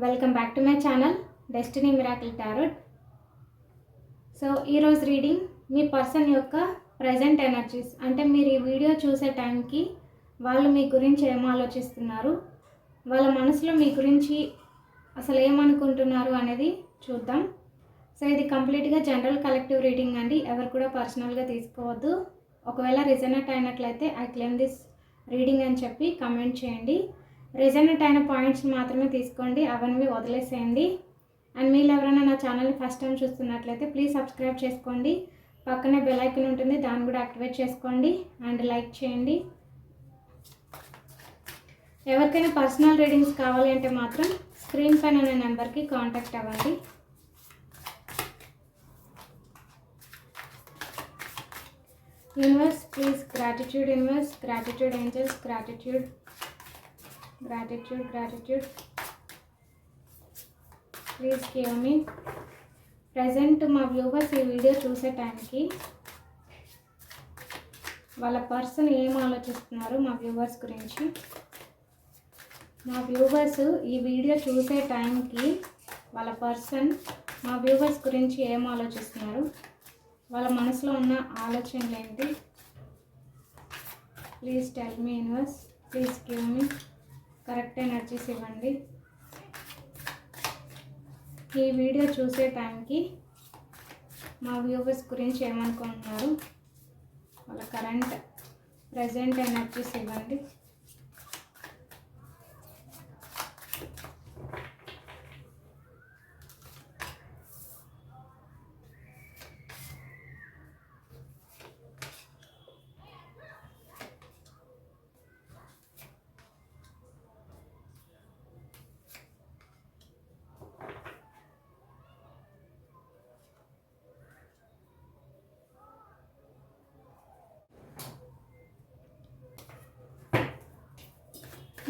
Welcome back to my channel destiny miracle tarot. So ఈరోజు reading మీ person యొక్క present energies. అంటే మీరు ఈ వీడియో చూసే టైంకి వాళ్ళు మీ గురించి ఏం ఆలోచిస్తున్నారు? వాళ్ళ మనసులో మీ గురించి అసలు ఏమనుకుంటున్నారు అనేది చూద్దాం. సో ఇది కంప్లీట్గా జనరల్ కలెక్టివ్ రీడింగ్ అండి. ఎవరు కూడా పర్సనల్గా తీసుకోవద్దు. ఒకవేళ రిజనెట్ అయినట్లయితే ఐ క్లెయిమ్ దిస్ రీడింగ్ అని చెప్పి కమెంట్ చేయండి. రిజనెట్ అయిన పాయింట్స్ మాత్రమే తీసుకోండి. అవన్నీ వదిలేసేయండి. అండ్ మీరు ఎవరైనా నా ఛానల్ని ఫస్ట్ టైం చూస్తున్నట్లయితే ప్లీజ్ సబ్స్క్రైబ్ చేసుకోండి. పక్కనే బెల్ ఐకన్ ఉంటుంది. దాన్ని కూడా యాక్టివేట్ చేసుకోండి. అండ్ లైక్ చేయండి. ఎవరికైనా పర్సనల్ రీడింగ్స్ కావాలి అంటే మాత్రం స్క్రీన్ పైన ఉన్న నెంబర్కి కాంటాక్ట్ అవ్వండి. Universe please gratitude universe gratitude angels gratitude gratitude gratitude. Please give me present మా వ్యూవర్స్ ఈ వీడియో చూసే టైంకి వాళ్ళ పర్సన్ ఏం ఆలోచిస్తున్నారు మా వ్యూవర్స్ గురించి? మా వ్యూవర్స్ ఈ వీడియో చూసే టైంకి వాళ్ళ పర్సన్ మా వ్యూవర్స్ గురించి ఏం ఆలోచిస్తున్నారు? వాళ్ళ మనసులో ఉన్న ఆలోచనలు ఏంటి? Please tell me universe please give me correct energies ఇవ్వండి. ఈ వీడియో చూసే టైంకి మా వ్యూవర్స్ గురించి ఏమనుకుంటున్నారు? వాళ్ళ కరెంట్ ప్రజెంట్ ఎనర్జీస్ ఇవ్వండి.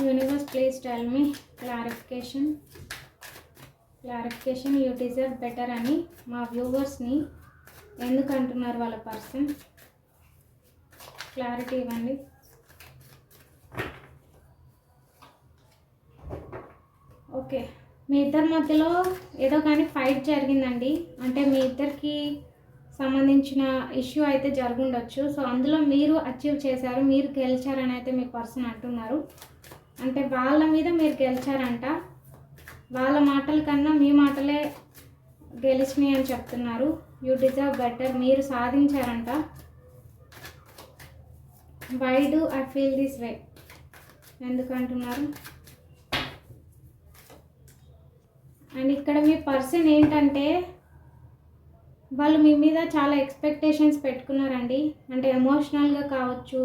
Universe please tell me clarification clarification you deserve better అని మా వ్యూవర్స్ని ఎందుకు అంటున్నారు వాళ్ళ పర్సన్ క్లారిటీ ఇవ్వండి. ఓకే మీ ఇద్దరి మధ్యలో ఏదో కానీ ఫైట్ జరిగిందండి. అంటే మీ ఇద్దరికి సంబంధించిన ఇష్యూ అయితే జరుగుండొచ్చు. సో అందులో మీరు అచీవ్ చేశారు మీరు గెలిచారని అయితే మీ పర్సన్ అంటున్నారు. అంటే వాళ్ళ మీద మీరు గెలిచారంట. వాళ్ళ మాటల కన్నా మీ మాటలే గెలిచినాయి అని చెప్తున్నారు. యూ డిజర్వ్ బెటర్ మీరు సాధించారంట. Why do I feel this way ఎందుకంటున్నారు and ఇక్కడ మీ పర్సన్ ఏంటంటే వాళ్ళు మీ మీద చాలా ఎక్స్పెక్టేషన్స్ పెట్టుకున్నారండి. అంటే ఎమోషనల్గా కావచ్చు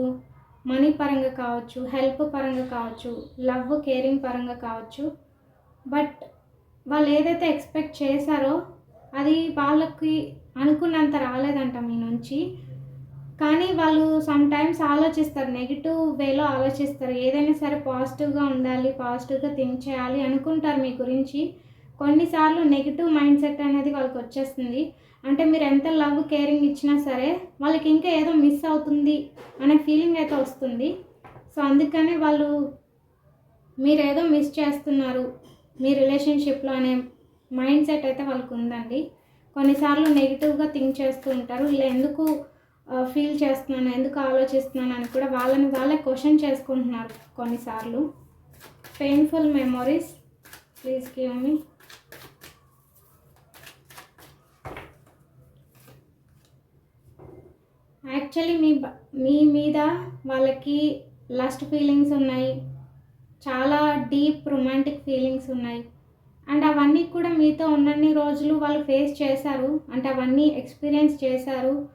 మనీ పరంగా కావచ్చు హెల్ప్ పరంగా కావచ్చు లవ్ కేరింగ్ పరంగా కావచ్చు. బట్ వాళ్ళు ఏదైతే ఎక్స్పెక్ట్ చేశారో అది వాళ్ళకి అనుకున్నంత రాలేదంట మీ నుంచి. కానీ వాళ్ళు సమ్ టైమ్స్ ఆలోచిస్తారు నెగిటివ్ వేలో ఆలోచిస్తారు. ఏదైనా సరే పాజిటివ్గా ఉండాలి పాజిటివ్గా థింక్ చేయాలి అనుకుంటారు మీ గురించి. కొన్నిసార్లు నెగిటివ్ మైండ్ సెట్ అనేది వాళ్ళకి వచ్చేస్తుంది. అంటే మీరు ఎంత లవ్ కేరింగ్ ఇచ్చినా సరే వాళ్ళకి ఇంకా ఏదో మిస్ అవుతుంది అనే ఫీలింగ్ అయితే వస్తుంది. సో అందుకనే వాళ్ళు మీరు ఏదో మిస్ చేస్తున్నారు మీ రిలేషన్షిప్లో అనే మైండ్ సెట్ అయితే వాళ్ళకు ఉందండి. కొన్నిసార్లు నెగిటివ్గా థింక్ చేస్తూ ఉంటారు. ఇలా ఎందుకు ఫీల్ చేస్తున్నాను ఎందుకు ఆలోచిస్తున్నాను అని కూడా వాళ్ళని వాళ్ళే క్వశ్చన్ చేసుకుంటున్నారు కొన్నిసార్లు. Painful memories please give me actually మీ బ- మీ మీద వాళ్ళకి లస్ట్ ఫీలింగ్స్ ఉన్నాయి. చాలా డీప్ రొమాంటిక్ ఫీలింగ్స్ ఉన్నాయి. అండ్ అవన్నీ కూడా మీతో ఉన్నన్ని రోజులు వాళ్ళు ఫేస్ చేశారు. అంటే అవన్నీ ఎక్స్పీరియన్స్ చేశారు.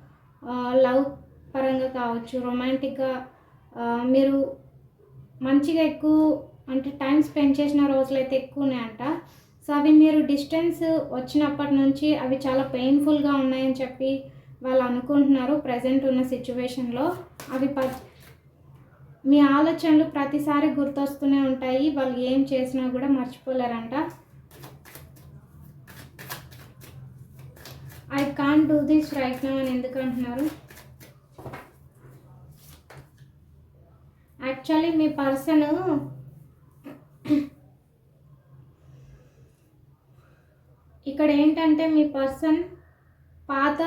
లవ్ పరంగా కావచ్చు రొమాంటిక్గా మీరు మంచిగా ఎక్కువ అంటే టైం స్పెండ్ చేసిన రోజులు అయితే ఎక్కువ ఉన్నాయంట సో అవి మీరు డిస్టెన్స్ వచ్చినప్పటి నుంచి అవి చాలా పెయిన్ఫుల్గా ఉన్నాయని చెప్పి వాళ్ళు అనుకుంటున్నారు ప్రజెంట్ ఉన్న సిచ్యువేషన్లో అవి ప మీ ఆలోచనలు ప్రతిసారి గుర్తొస్తూనే ఉంటాయి. వాళ్ళు ఏం చేసినా కూడా మర్చిపోలేరంట. I can't do this right now అని ఎందుకు అంటున్నారు? యాక్చువల్లీ మీ పర్సన్ ఇక్కడ ఏంటంటే మీ పర్సన్ పాత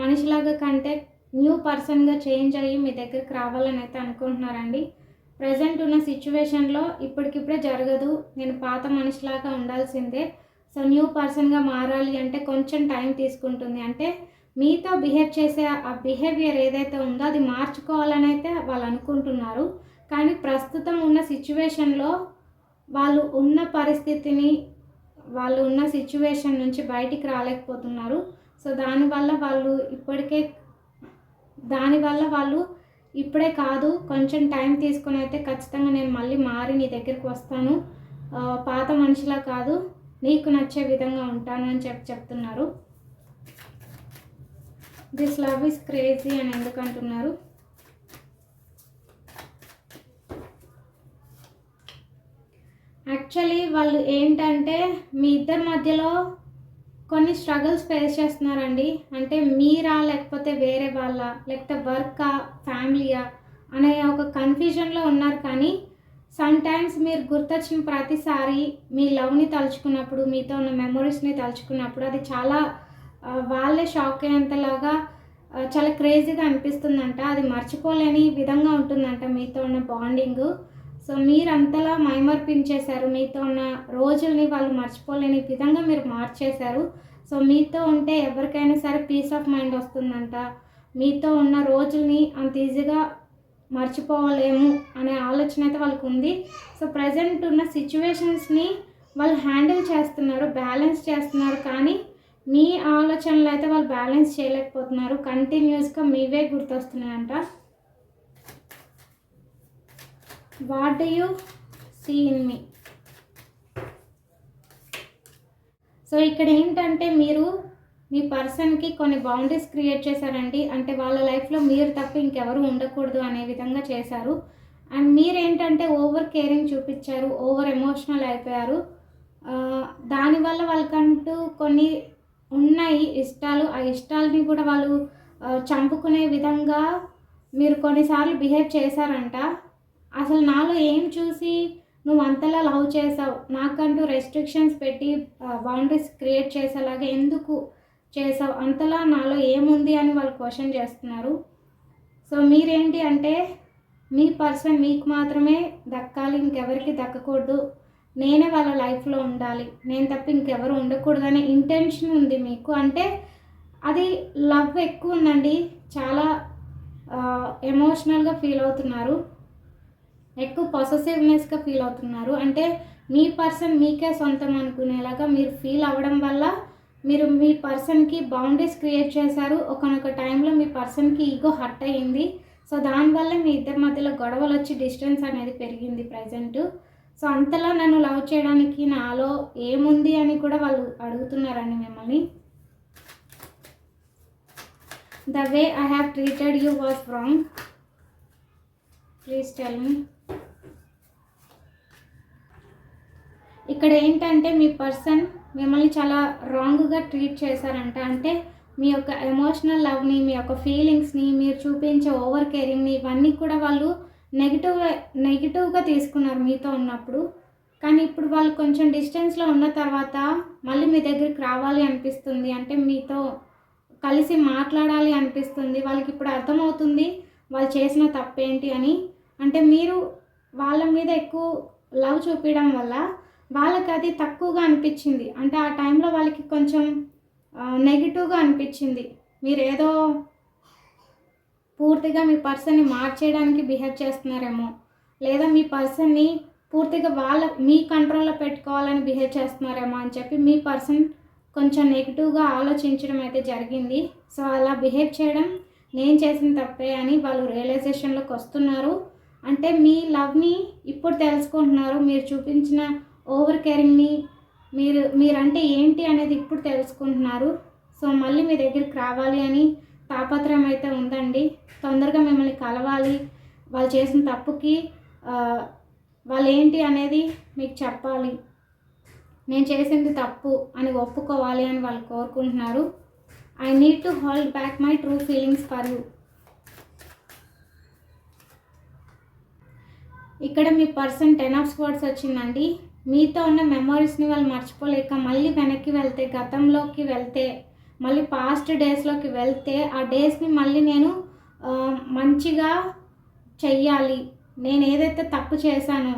మనిషిలాగా కంటే న్యూ పర్సన్గా చేంజ్ అయ్యి మీ దగ్గరికి రావాలని అయితే అనుకుంటున్నారండి. ప్రజెంట్ ఉన్న సిచ్యువేషన్లో ఇప్పటికిప్పుడే జరగదు. నేను పాత మనిషిలాగా ఉండాల్సిందే. సో న్యూ పర్సన్గా మారాలి అంటే కొంచెం టైం తీసుకుంటుంది. అంటే మీతో బిహేవ్ చేసే ఆ బిహేవియర్ ఏదైతే ఉందో అది మార్చుకోవాలని అయితే వాళ్ళు అనుకుంటున్నారు. కానీ ప్రస్తుతం ఉన్న సిచ్యువేషన్లో వాళ్ళు ఉన్న పరిస్థితిని వాళ్ళు ఉన్న సిచ్యువేషన్ నుంచి బయటికి రాలేకపోతున్నారు. సో దానివల్ల వాళ్ళు ఇప్పటికే దానివల్ల వాళ్ళు ఇప్పుడే కాదు కొంచెం టైం తీసుకొని అయితే ఖచ్చితంగా నేను మళ్ళీ మారి నీ దగ్గరికి వస్తాను. పాత మనిషిలా కాదు నీకు నచ్చే విధంగా ఉంటాను అని చెప్పి చెప్తున్నారు. దిస్ లవ్ ఇస్ క్రేజీ అని ఎందుకు అంటున్నారు? యాక్చువల్లీ వాళ్ళు ఏంటంటే మీ ఇద్దరి మధ్యలో కొన్ని స్ట్రగుల్స్ ఫేస్ చేస్తున్నారండి. అంటే మీరా లేకపోతే వేరే వాళ్ళ? లేకపోతే వర్కా? ఫ్యామిలీయా? అనే ఒక కన్ఫ్యూజన్లో ఉన్నారు కానీ సమ్ టైమ్స్ మీరు గుర్తొచ్చిన ప్రతిసారి మీ లవ్ని తలుచుకున్నప్పుడు మీతో ఉన్న మెమొరీస్ని తలుచుకున్నప్పుడు అది చాలా వాళ్ళే షాక్ అయ్యేంతలాగా చాలా క్రేజీగా అనిపిస్తుందంట. అది మర్చిపోలేని విధంగా ఉంటుందంట మీతో ఉన్న బాండింగ్. సో మీరు అంతలా మైమర్పించేశారు. మీతో ఉన్న రోజుల్ని వాళ్ళు మర్చిపోలేని విధంగా మీరు మార్చేశారు. సో మీతో ఉంటే ఎవరికైనా సరే పీస్ ఆఫ్ మైండ్ వస్తుందంట. మీతో ఉన్న రోజుల్ని అంత ఈజీగా మర్చిపోలేము అనే ఆలోచన అయితే వాళ్ళకు ఉంది. సో ప్రజెంట్ ఉన్న సిచ్యువేషన్స్ని వాళ్ళు హ్యాండిల్ చేస్తున్నారు బ్యాలెన్స్ చేస్తున్నారు. కానీ మీ ఆలోచనలు అయితే వాళ్ళు బ్యాలెన్స్ చేయలేకపోతున్నారు. కంటిన్యూస్గా మీవే గుర్తొస్తున్నాయంట. What do you see in me so ఇక్కడ ఏంటంటే మీరు మీ పర్సన్కి కొన్ని బౌండరీస్ క్రియేట్ చేశారండి. అంటే వాళ్ళ లైఫ్లో మీరు తప్ప ఇంకెవరు ఉండకూడదు అనే విధంగా చేశారు. అండ్ మీరేంటంటే ఓవర్ కేరింగ్ చూపించారు ఓవర్ ఎమోషనల్ అయిపోయారు. దానివల్ల వాళ్ళకంటూ కొన్ని ఉన్నాయి ఇష్టాలు. ఆ ఇష్టాలని కూడా వాళ్ళు చంపుకునే విధంగా మీరు కొన్నిసార్లు బిహేవ్ చేశారంట. అసలు నాలో ఏం చూసి నువ్వు అంతలా లవ్ చేసావు? నాకంటూ రెస్ట్రిక్షన్స్ పెట్టి బౌండరీస్ క్రియేట్ చేసేలాగా ఎందుకు చేసావు? అంతలా నాలో ఏముంది అని వాళ్ళు క్వశ్చన్ చేస్తున్నారు. సో మీరేంటి అంటే మీ పర్సన్ మీకు మాత్రమే దక్కాలి ఇంకెవరికి దక్కకూడదు. నేనే వాళ్ళ లైఫ్లో ఉండాలి. నేను తప్ప ఇంకెవరు ఉండకూడదు అనే ఇంటెన్షన్ ఉంది మీకు. అంటే అది లవ్ ఎక్కువ ఉందండి. చాలా ఎమోషనల్గా ఫీల్ అవుతున్నారు. ఎక్కువ పొసెసివ్నెస్గా ఫీల్ అవుతున్నారు. అంటే మీ పర్సన్ మీకే సొంతం అనుకునేలాగా మీరు ఫీల్ అవ్వడం వల్ల మీరు మీ పర్సన్కి బౌండరీస్ క్రియేట్ చేశారు. ఒకనొక టైంలో మీ పర్సన్కి ఈగో హర్ట్ అయ్యింది సో దానివల్ల మీ ఇద్దరి మధ్యలో గొడవలు వచ్చి డిస్టెన్స్ అనేది పెరిగింది ప్రజెంట్ సో అంతలా నన్ను లవ్ చేయడానికి నాలో ఏముంది అని కూడా వాళ్ళు అడుగుతున్నారండి మిమ్మల్ని. The way I have treated you was wrong please tell me ఇక్కడ ఏంటంటే మీ పర్సన్ మిమ్మల్ని చాలా రాంగ్గా ట్రీట్ చేశారంట. అంటే మీ యొక్క ఎమోషనల్ లవ్ని మీ యొక్క ఫీలింగ్స్ని మీరు చూపించే ఓవర్ కేరింగ్ని ఇవన్నీ కూడా వాళ్ళు నెగిటివ్ నెగిటివ్గా తీసుకున్నారు మీతో ఉన్నప్పుడు. కానీ ఇప్పుడు వాళ్ళు కొంచెం డిస్టెన్స్లో ఉన్న తర్వాత మళ్ళీ మీ దగ్గరికి రావాలి అనిపిస్తుంది. అంటే మీతో కలిసి మాట్లాడాలి అనిపిస్తుంది. వాళ్ళకి ఇప్పుడు అర్థమవుతుంది వాళ్ళు చేసిన తప్పేంటి అని. అంటే మీరు వాళ్ళ మీద ఎక్కువ లవ్ చూపించడం వల్ల వాళ్ళకి అది తక్కువగా అనిపించింది. అంటే ఆ టైంలో వాళ్ళకి కొంచెం నెగిటివ్గా అనిపించింది. మీరు ఏదో పూర్తిగా మీ పర్సన్ని మార్చేయడానికి బిహేవ్ చేస్తున్నారేమో లేదా మీ పర్సన్ని పూర్తిగా వాళ్ళ మీ కంట్రోల్లో పెట్టుకోవాలని బిహేవ్ చేస్తున్నారేమో అని చెప్పి మీ పర్సన్ కొంచెం నెగిటివ్గా ఆలోచించడం అయితే జరిగింది. సో అలా బిహేవ్ చేయడం నేను చేసిన తప్పే అని వాళ్ళు రియలైజేషన్లోకి వస్తున్నారు. అంటే మీ లవ్ని ఇప్పుడు తెలుసుకుంటున్నారు. మీరు చూపించిన ఓవర్ కేరింగ్ని మీరు మీరంటే ఏంటి అనేది ఇప్పుడు తెలుసుకుంటున్నారు. సో మళ్ళీ మీ దగ్గరికి రావాలి అని తాపత్రయం అయితే ఉందండి. తొందరగా మిమ్మల్ని కలవాలి. వాళ్ళు చేసిన తప్పుకి వాళ్ళు ఏంటి అనేది మీకు చెప్పాలి. నేను చేసింది తప్పు అని ఒప్పుకోవాలి అని వాళ్ళు కోరుకుంటున్నారు. I need to hold back my true feelings for you ఇక్కడ మీ పర్సన్ టెన్ ఆఫ్ స్వర్డ్స్ వచ్చిందండి. మీతో ఉన్న మెమరీస్ని వాళ్ళు మర్చిపోలేక మళ్ళీ వెనక్కి వెళ్తే గతంలోకి వెళ్తే మళ్ళీ పాస్ట్ డేస్లోకి వెళ్తే ఆ డేస్ని మళ్ళీ నేను మంచిగా చెయ్యాలి. నేను ఏదైతే తప్పు చేశానో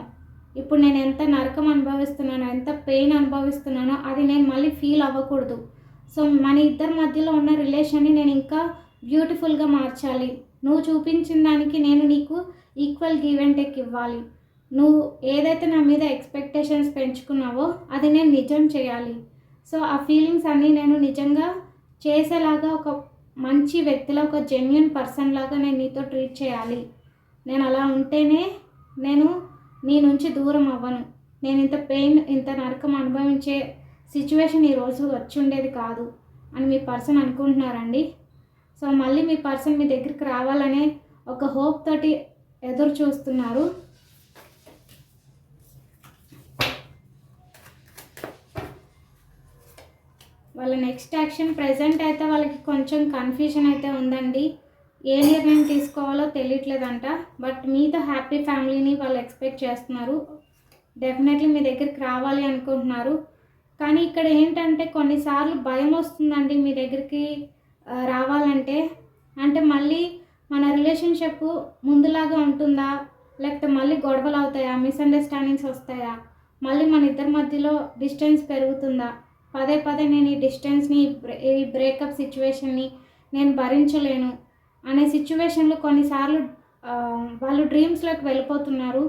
ఇప్పుడు నేను ఎంత నరకం అనుభవిస్తున్నానో ఎంత పెయిన్ అనుభవిస్తున్నానో అది నేను మళ్ళీ ఫీల్ అవ్వకూడదు. సో మన ఇద్దరి మధ్యలో ఉన్న రిలేషన్ని నేను ఇంకా బ్యూటిఫుల్గా మార్చాలి. నువ్వు చూపించిన దానికి నేను నీకు ఈక్వల్ గివ్ అండ్ టేక్ ఇవ్వాలి. నువ్వు ఏదైతే నా మీద ఎక్స్పెక్టేషన్స్ పెంచుకున్నావో అది నేను నిజం చేయాలి. సో ఆ ఫీలింగ్స్ అన్నీ నేను నిజంగా చేసేలాగా ఒక మంచి వ్యక్తిలా ఒక జెన్యున్ పర్సన్ లాగా నేను నీతో ట్రీట్ చేయాలి. నేను అలా ఉంటేనే నేను నీ నుంచి దూరం అవ్వను. నేను ఇంత పెయిన్ ఇంత నరకం అనుభవించే సిచ్యువేషన్ ఈరోజు వచ్చి ఉండేది కాదు అని మీ పర్సన్ అనుకుంటున్నారండి. సో మళ్ళీ మీ పర్సన్ మీ దగ్గరికి రావాలనే ఒక హోప్ తోటి ఎదురు చూస్తున్నారు. వాళ్ళ నెక్స్ట్ యాక్షన్ ప్రజెంట్ అయితే వాళ్ళకి కొంచెం కన్ఫ్యూజన్ అయితే ఉందండి. ఏ నిర్ణయం తీసుకోవాలో తెలియట్లేదంట. బట్ మీతో హ్యాపీ ఫ్యామిలీని వాళ్ళు ఎక్స్పెక్ట్ చేస్తున్నారు. డెఫినెట్లీ మీ దగ్గరికి రావాలి అనుకుంటున్నారు. కానీ ఇక్కడ ఏంటంటే కొన్నిసార్లు భయం వస్తుందండి మీ దగ్గరికి రావాలంటే. అంటే మళ్ళీ మన రిలేషన్షిప్ ముందులాగా ఉంటుందా? లేకపోతే మళ్ళీ గొడవలు అవుతాయా? మిస్అండర్స్టాండింగ్స్ వస్తాయా? మళ్ళీ మన ఇద్దరి మధ్యలో డిస్టెన్స్ పెరుగుతుందా? పదే పదే నేను ఈ డిస్టెన్స్ని ఈ బ్రే- ఈ బ్రేకప్ సిచ్యువేషన్ని నేను భరించలేను అనే సిచ్యువేషన్లో కొన్నిసార్లు వాళ్ళు డ్రీమ్స్లోకి వెళ్ళిపోతున్నారు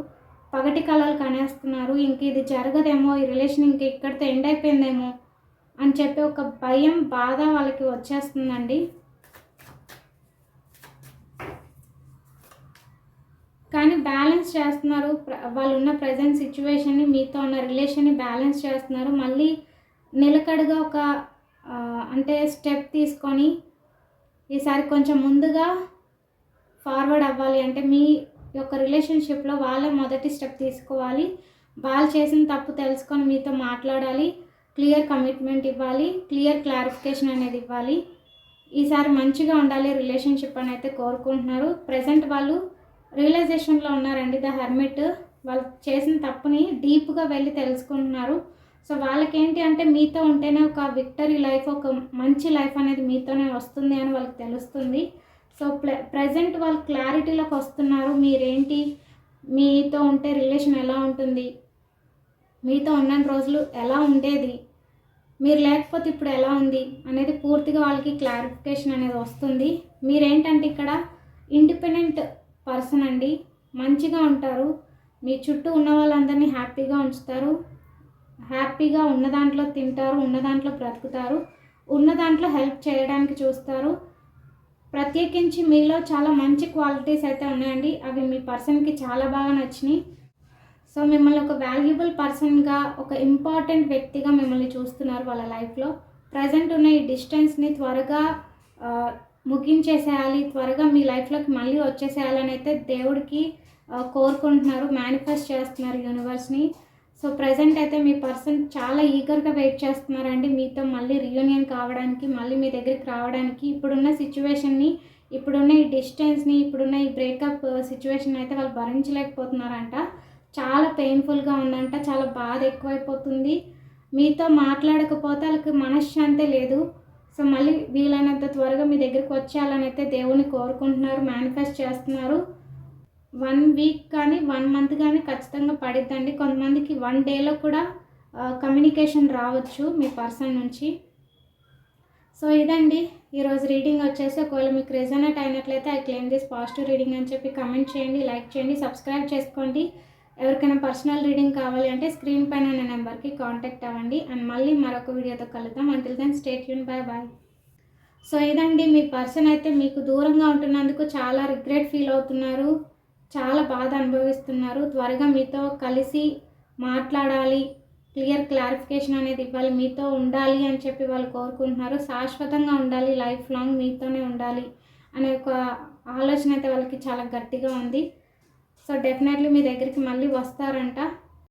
పగటి కళలు కనేస్తున్నారు ఇంక ఇది జరగదేమో ఈ రిలేషన్ ఇంక ఇక్కడితో ఎండ్ అయిపోయిందేమో అని చెప్పి ఒక భయం బాధ వాళ్ళకి వచ్చేస్తుందండి. కానీ బ్యాలెన్స్ చేస్తున్నారు వాళ్ళు ఉన్న ప్రజెంట్ సిచ్యువేషన్ని మీతో ఉన్న రిలేషన్ని బ్యాలెన్స్ చేస్తున్నారు మళ్ళీ నిలకడగా ఒక అంటే స్టెప్ తీసుకొని ఈసారి కొంచెం ముందుగా ఫార్వర్డ్ అవ్వాలి. అంటే మీ యొక్క రిలేషన్షిప్లో వాళ్ళే మొదటి స్టెప్ తీసుకోవాలి. వాళ్ళు చేసిన తప్పు తెలుసుకొని మీతో మాట్లాడాలి. క్లియర్ కమిట్మెంట్ ఇవ్వాలి. క్లియర్ క్లారిఫికేషన్ అనేది ఇవ్వాలి. ఈసారి మంచిగా ఉండాలి రిలేషన్షిప్ అని అయితే కోరుకుంటున్నారు. ప్రజెంట్ వాళ్ళు రియలైజేషన్లో ఉన్నారండి ద హెర్మిట్. వాళ్ళు చేసిన తప్పుని డీప్గా వెళ్ళి తెలుసుకుంటున్నారు. సో వాళ్ళకేంటి అంటే మీతో ఉంటేనే ఒక విక్టరీ లైఫ్ ఒక మంచి లైఫ్ అనేది మీతోనే వస్తుంది అని వాళ్ళకి తెలుస్తుంది. సో ప్రజెంట్ వాళ్ళు క్లారిటీలోకి వస్తున్నారు. మీరేంటి? మీతో ఉంటే రిలేషన్ ఎలా ఉంటుంది? మీతో ఉన్న రోజులు ఎలా ఉండేది? మీరు లేకపోతే ఇప్పుడు ఎలా ఉంది? అనేది పూర్తిగా వాళ్ళకి క్లారిఫికేషన్ అనేది వస్తుంది. మీరేంటంటే ఇక్కడ ఇండిపెండెంట్ పర్సన్ అండి. మంచిగా ఉంటారు. మీ చుట్టూ ఉన్న వాళ్ళందరినీ హ్యాపీగా ఉంచుతారు. హ్యాపీగా ఉన్న దాంట్లో తింటారు ఉన్న దాంట్లో బ్రతుకుతారు ఉన్న దాంట్లో హెల్ప్ చేయడానికి చూస్తారు. ప్రత్యేకించి మీలో చాలా మంచి క్వాలిటీస్ అయితే ఉన్నాయండి. అవి మీ పర్సన్కి చాలా బాగా నచ్చినాయి. సో మిమ్మల్ని ఒక వాల్యుబుల్ పర్సన్గా ఒక ఇంపార్టెంట్ వ్యక్తిగా మిమ్మల్ని చూస్తున్నారు వాళ్ళ లైఫ్లో. ప్రజెంట్ ఉన్న ఈ డిస్టెన్స్ని త్వరగా ముగించేసేయాలి త్వరగా మీ లైఫ్లోకి మళ్ళీ వచ్చేసేయాలని అయితే దేవుడికి కోరుకుంటున్నారు మేనిఫెస్ట్ చేస్తున్నారు యూనివర్స్ని. సో ప్రజెంట్ అయితే మీ పర్సన్ చాలా ఈగర్గా వెయిట్ చేస్తున్నారండి. మీతో మళ్ళీ రియూనియన్ కావడానికి మళ్ళీ మీ దగ్గరికి రావడానికి. ఇప్పుడున్న సిచ్యువేషన్ని ఇప్పుడున్న ఈ డిస్టెన్స్ని ఇప్పుడున్న ఈ బ్రేకప్ సిచ్యువేషన్ uh, అయితే వాళ్ళు భరించలేకపోతున్నారంట. చాలా పెయిన్ఫుల్గా ఉందంట చాలా బాధ ఎక్కువైపోతుంది. మీతో మాట్లాడకపోతే వాళ్ళకి మనశ్శాంతి లేదు. సో మళ్ళీ వీలైనంత త్వరగా మీ దగ్గరికి వచ్చేయాలని అయితే దేవుని కోరుకుంటున్నారు మేనిఫెస్ట్ చేస్తున్నారు. వన్ వీక్ కానీ వన్ మంత్ కానీ ఖచ్చితంగా పడిద్దండి. కొంతమందికి వన్ డేలో కూడా కమ్యూనికేషన్ రావచ్చు మీ పర్సన్ నుంచి. సో ఇదండి. ఈరోజు రీడింగ్ వచ్చేసి ఒకవేళ మీకు రెజనేట్ అయినట్లయితే I claim this positive reading అని చెప్పి కమెంట్ చేయండి లైక్ చేయండి సబ్స్క్రైబ్ చేసుకోండి. ఎవరికైనా పర్సనల్ రీడింగ్ కావాలి అంటే స్క్రీన్ పైన ఉన్న నెంబర్కి కాంటాక్ట్ అవ్వండి. అండ్ మళ్ళీ మరొక వీడియోతో కలుద్దాం. అంటిల్ దెన్ స్టేట్ యూన్ బాయ్ బాయ్ సో ఇదండి. మీ పర్సన్ అయితే మీకు దూరంగా ఉంటున్నందుకు చాలా రిగ్రెట్ ఫీల్ అవుతున్నారు. చాలా బాధ అనుభవిస్తున్నారు. త్వరగా మీతో కలిసి మాట్లాడాలి. క్లియర్ క్లారిఫికేషన్ అనేది ఇవ్వాలి. మీతో ఉండాలి అని చెప్పి వాళ్ళు కోరుకుంటున్నారు. శాశ్వతంగా ఉండాలి. లైఫ్ లాంగ్ మీతోనే ఉండాలి అనే ఒక ఆలోచన అయితే వాళ్ళకి చాలా గట్టిగా ఉంది. సో డెఫినెట్లీ మీ దగ్గరికి మళ్ళీ వస్తారంట.